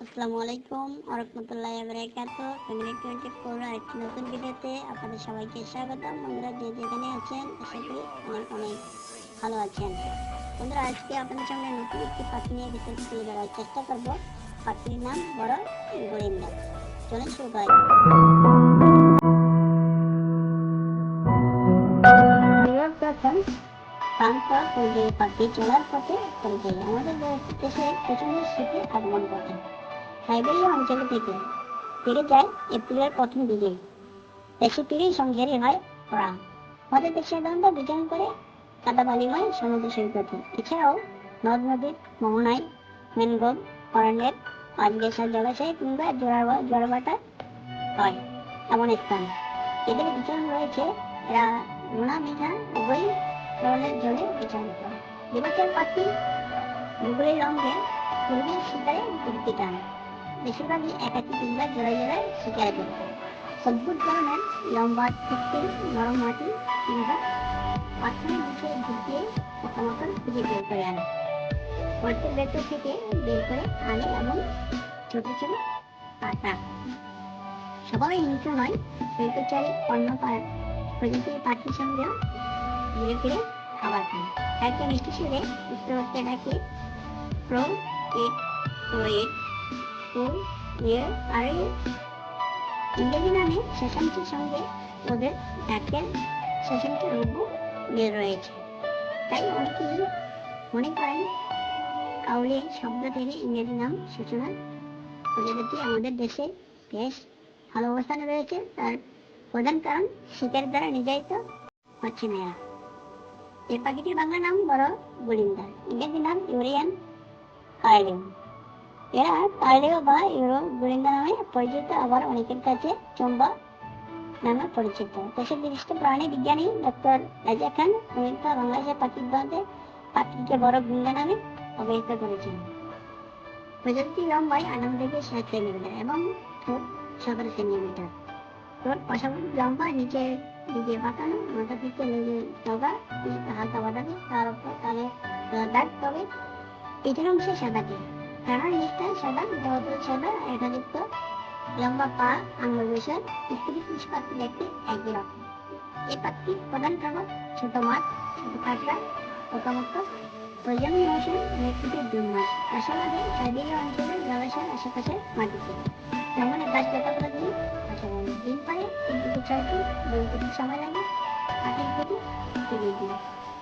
আসসালামু আলাইকুম আরহামতুল্লাহ বারাকাত family twenty four আরেকটি নতুন ভিডিওতে আপনাদের সবাইকে স্বাগতম। বন্ধুরা যে যেখানে আছেন আশা করি অনেক অনেক ভালো আছেন। বন্ধুরা আজকে আপনাদের সামনে নতুন একটি পাখি নিয়ে বিস্তারিত তুলে ধরার চেষ্টা করব। পাখির নাম বড় গরিন্দা চলে শুরু করা শান্ত পাখি চলার পথে আমাদের দেশে প্রচণ্ড শীতে আগমন ঘটে। সাইবেরিয়া অঞ্চল থেকে। ফিরে যায় এপ্রিলের প্রথম দিকে। দেশে ফিরেই সংঘেরে হয় খরা আমাদের দেশে সাধারণত বিচরণ করে কাদাবালিময় সমুদ্র সৈকতে এছাড়াও নদ নদীর মোহনায় ম্যানগ্রোভ অরণ্যের পাঁচগেসার জলাশয় কিংবা জোড়া জোড়াবাটা হয় এমন স্থান। এদের বিচরণ রয়েছে এরা নোনা মেঘা উভয় ধরনের জলে বিচরণ করে দিবসের পাখি গুগলের রঙে পূর্বে শিকারে ঘুরতে টান। বেশিরভাগই একাকি কিংবা জোড়ায় জোড়ায় শিকারে করতে অদ্ভুত ধরনের লম্বা কৃত্রিম নরম মাটি কিংবা পাথরের নিচে ঢুকিয়ে পোকামাকড় খুঁজে বের করে আনে। গর্তের ভেতর থেকে বের করে আনে এবং ছোট ছোট পাতা। সবাই হিংস্র নয় সৈকতচারী অন্য প্রজাতির পাখির সঙ্গেও ঘুরে ফিরে খাবার খায়। একটা মিষ্টি সুরে উত্তরত্বে ডাকে, প্রো এট ওয়েট টু ইয়ার আর, ইংরেজি নামে সঙ্গে ওদের ডাকের রয়েছে তাই মনে করেন কাউলি শব্দ থেকে ইংরেজি নাম সূচনা প্রজাপতি আমাদের দেশে বেশ ভালো অবস্থানে রয়েছে। তার প্রধান কারণ, শীতের দ্বারা নির্যাতিত হচ্ছে না এই পাখিটির বাংলা নাম বড় গুলিন্দা ইংরেজি নাম ইউরিয়ান এরা কার্লিও বা ইউরো গুলিন্দা নামে পরিচিত আবার অনেকের কাছে চম্বা নামে পরিচিত। দেশের বিশিষ্ট প্রাণী বিজ্ঞানী ডক্টর রাজা খান অনেকটা বাংলাদেশের পাখির দলতে পাখিকে বড় গুলিন্দা নামে করেছেন। প্রজাতিটি লম্বায় আঠারো থেকে ষাট সেন্টিমিটার এবং সতেরো সেন্টিমিটার। ঠোঁট পাশাপাশি লম্বা, নিচের দিকে হালকা তার উপর কালো দাগ তবে পিঠের অংশে সাদাটে নিচটা সাদা দেহতল সাদা রেখাযুক্ত লম্বা পা, আঙুল বিষয় স্ত্রী পুষ্পাত দেখতে একই রকম। এই পাখির প্রধান খাবার ছোট মাছ, ছোট কাঁকড়া, পোকামাকড় প্রজন্ম মৌসুমে এক থেকে দুই মাস আশাবাদে সাইবেরিয়া অঞ্চলের জলাশয়ের আশেপাশে মাটিতে যেমন গাছ পাতাগুলো দিয়ে আশাবাদী ডিম পারে তিন থেকে ছয় দিন দুই সময় লাগে পাখির প্রতি ফিরিয়ে দিন